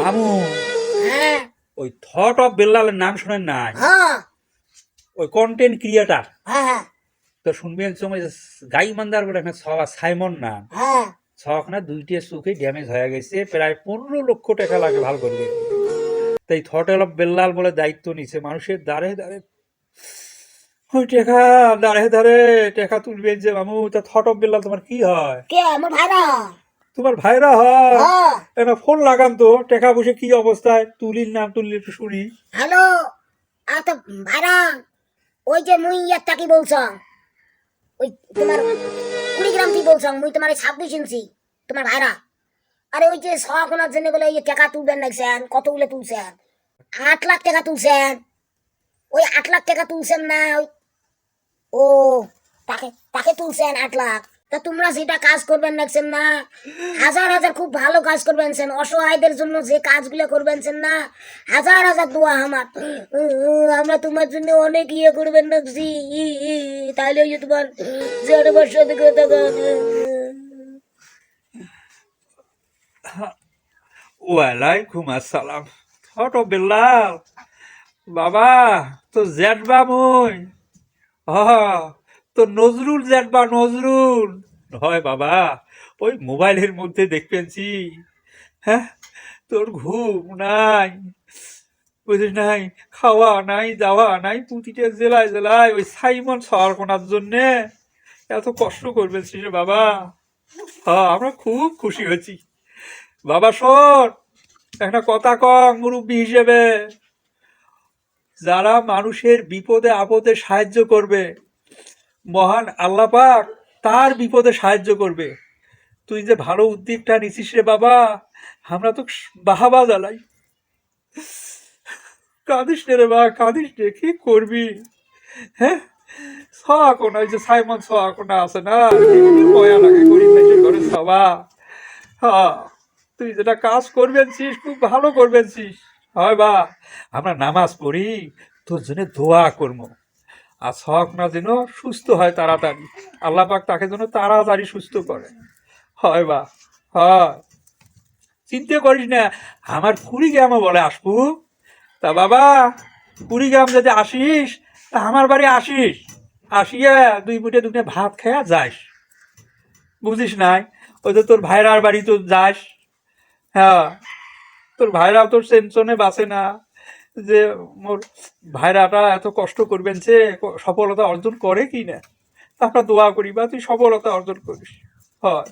মামু হ্যাঁ। ওই থট অফ বেল্লালের নাম শোনেন নাই? হ্যাঁ। ওই কন্টেন্ট ক্রিয়েটার হ্যাঁ তো শুনবেন সময় গাই মান্দার বলে একটা ছওয়া সাইমন নাম হ্যাঁ। ছখানা দুইটি চোখে ড্যামেজ হয়ে গেছে প্রায় পনেরো লক্ষ টাকা লাগে ভালো করবে তাই থটেল অফ বেল্লাল বলে দায়িত্ব নিছে মানুষের দাঁড়ে দাঁড়ে ওই টেকা দাঁড়ে দাঁড়ে টেকা তুলবেন যে মামু তা থট অফ বেল্লাল তোমার কি হয়? কে? আমার ভাইরা তোমার ভাইরা হয়। হ্যাঁ। একটা ফোন লাগান তো টেকা বসে কি অবস্থায়? তুলির নাম তুললে একটু শুনি। হ্যালো তো ভাইরা ওই যে মুই একটা কি বলছ? ওই তোমার কুড়িগ্রাম কি বলছ? মুই তোমার ছাব্বিশ ইঞ্চি তোমার ভাইরা। আরে ওই যে শখনার জন্য বলে এই টাকা তুলবেন লাগছেন কতগুলো তুলছেন? আট লাখ টাকা তুলছেন। ওই আট লাখ টাকা তুলছেন না ওই ও তাকে তাকে তুলছেন আট লাখ। তা তোমরা যেটা কাজ করবেন লাগছেন না। হাজার হাজার খুব ভালো কাজ করবেন, সেন। অসহায়দের জন্য যে কাজগুলো করবেন, সেন না। হাজার হাজার দোয়া আমার। আমরা তোমার জন্য অনেক ইয়ে করবেন লাগছি তাহলে ওই তোমার যে বছর থেকে ওয়ালাইকুম আসসালাম। অফ বেল্লাল। বাবা, তো জেঠবা মুই হ। তো নজরুল জেঠবা নজরুল। হয় বাবা ওই মোবাইলের মধ্যে দেখবেনছি হ্যাঁ? তোর ঘুম নাই বুঝিস নাই? খাওয়া নাই দাওয়া নাই প্রতিটা জেলায় জেলায় ওই সাইমন সওয়ার কোনার জন্যে। এত কষ্ট করবেন রে বাবা। হ্যাঁ আমরা খুব খুশি হয়েছি। বাবা শোন একটা কথা কম মুরব্বী হিসেবে। যারা মানুষের বিপদে আপদে সাহায্য করবে মহান আল্লাহ পাক তার বিপদে সাহায্য করবে। তুই যে ভালো উদ্যোগটা নিছিস রে বাবা, আমরা তো বাহাবা জ্বালাই। কাঁদিস রে বা কাঁদিস রে কি করবি? হ্যাঁ? সোয়াকোনা ওই যে সাইমন সোয়াকোনা আছে না? ময়া লাগে গরিব মেয়ের সবা হ্যাঁ তুই যেটা কাজ করবেন ছিস, খুব ভালো করবেন ছিস। হয় বা, আমরা নামাজ পড়ি, তোর জন্য দোয়া করব। আর শখ না যেন সুস্থ হয় তাড়াতাড়ি। আল্লাহ পাক তাকে যেন তাড়াতাড়ি সুস্থ করে। হয় বা, হয়। চিন্তা করিস না, আমার কুড়িগ্রামে বলে আসব। তা বাবা কুড়িগ্রাম যদি আসিস, তা আমার বাড়ি আসিস। আসিয়া দুই মুঠে দুটো ভাত খেয়া যাস বুঝিস নাই? ওই তো তোর ভাইরার বাড়ি তো যাস হ্যাঁ তোর ভাইরাও তোর টেনশনে বাঁচে না। যে মোর ভাইরাটা এত কষ্ট করবেন যে সফলতা অর্জন করে কি না? তা আমরা দোয়া করি, বা তুই সফলতা অর্জন করিস। হয়।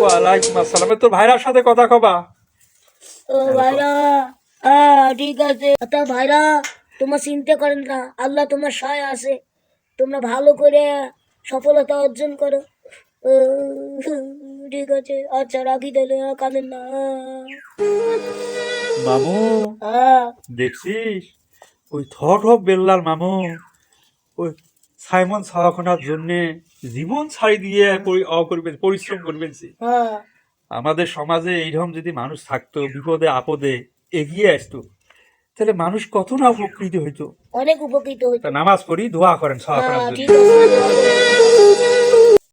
ওয়ালাইকুম আসসালাম। তোর ভাইরার সাথে কথা কবা। ও ভাইরা হ্যাঁ ঠিক আছে। তা ভাইরা, তোমার চিন্তা করেন না, আল্লাহ তোমার সহায় আছে। তোমরা ভালো করে সফলতা অর্জন করো। ঠিক আছে। আচ্ছা রাখি তাহলে, কাঁদেন না। মামু দেখছিস? ওই থট অফ বেল্লার মামু ওই সাইমন সাহাখনার জন্য জীবন ছাড়ি দিয়ে করবেন পরিশ্রম করবেন হ্যাঁ। আমাদের সমাজে এইরকম যদি মানুষ থাকতো বিপদে আপদে এগিয়ে আসতো তাহলে মানুষ কত না উপকৃত হইতো। অনেক উপকৃত হইতো। নামাজ পড়ি দোয়া করেন সাহাখনার হ্যাঁ জন্য।